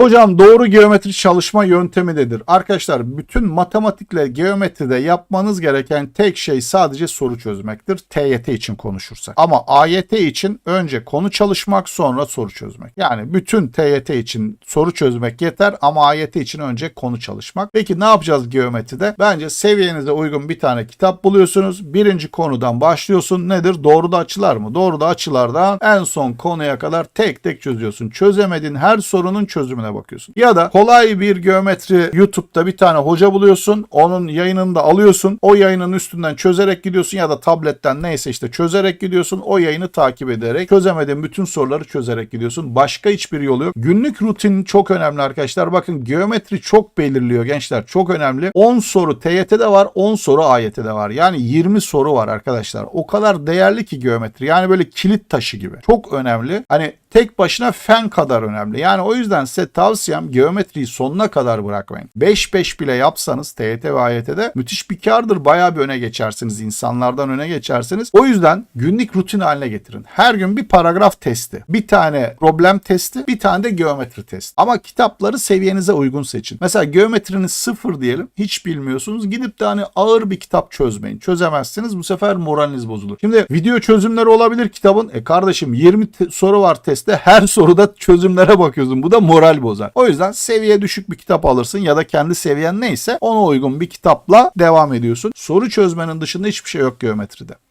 Hocam doğru geometri çalışma yöntemi nedir? Arkadaşlar bütün matematikle geometride yapmanız gereken tek şey sadece soru çözmektir. TYT için konuşursak. Ama AYT için önce konu çalışmak sonra soru çözmek. Yani bütün TYT için soru çözmek yeter ama AYT için önce konu çalışmak. Peki ne yapacağız geometride? Bence seviyenize uygun bir tane kitap buluyorsunuz. Birinci konudan başlıyorsun. Nedir? Doğruda açılar mı? Doğruda açılardan en son konuya kadar tek tek çözüyorsun. Çözemediğin her sorunun çözümüne bakıyorsun. Ya da kolay bir geometri YouTube'da bir tane hoca buluyorsun. Onun yayınını da alıyorsun. O yayının üstünden çözerek gidiyorsun ya da tabletten neyse işte çözerek gidiyorsun. O yayını takip ederek çözemediğin bütün soruları çözerek gidiyorsun. Başka hiçbir yolu yok. Günlük rutin çok önemli arkadaşlar. Bakın geometri çok belirliyor gençler. Çok önemli. 10 soru TYT'de var, 10 soru AYT'de var. Yani 20 soru var arkadaşlar. O kadar değerli ki geometri. Yani böyle kilit taşı gibi. Çok önemli. Hani tek başına fen kadar önemli. Yani o yüzden size tavsiyem geometriyi sonuna kadar bırakmayın. 5-5 bile yapsanız TYT ve AYT'de müthiş bir kardır. Bayağı bir öne geçersiniz. insanlardan öne geçersiniz. O yüzden günlük rutin haline getirin. Her gün bir paragraf testi, bir tane problem testi, bir tane de geometri testi. Ama kitapları seviyenize uygun seçin. Mesela geometriniz sıfır diyelim. Hiç bilmiyorsunuz. Gidip de hani ağır bir kitap çözmeyin. Çözemezsiniz. Bu sefer moraliniz bozulur. Şimdi video çözümleri olabilir kitabın. E kardeşim 20 te- soru var testte. Her soruda çözümlere bakıyorsun. Bu da moral bozar. O yüzden seviye düşük bir kitap alırsın ya da kendi seviyen neyse ona uygun bir kitapla devam ediyorsun. Soru çözmenin dışında hiçbir şey yok geometride.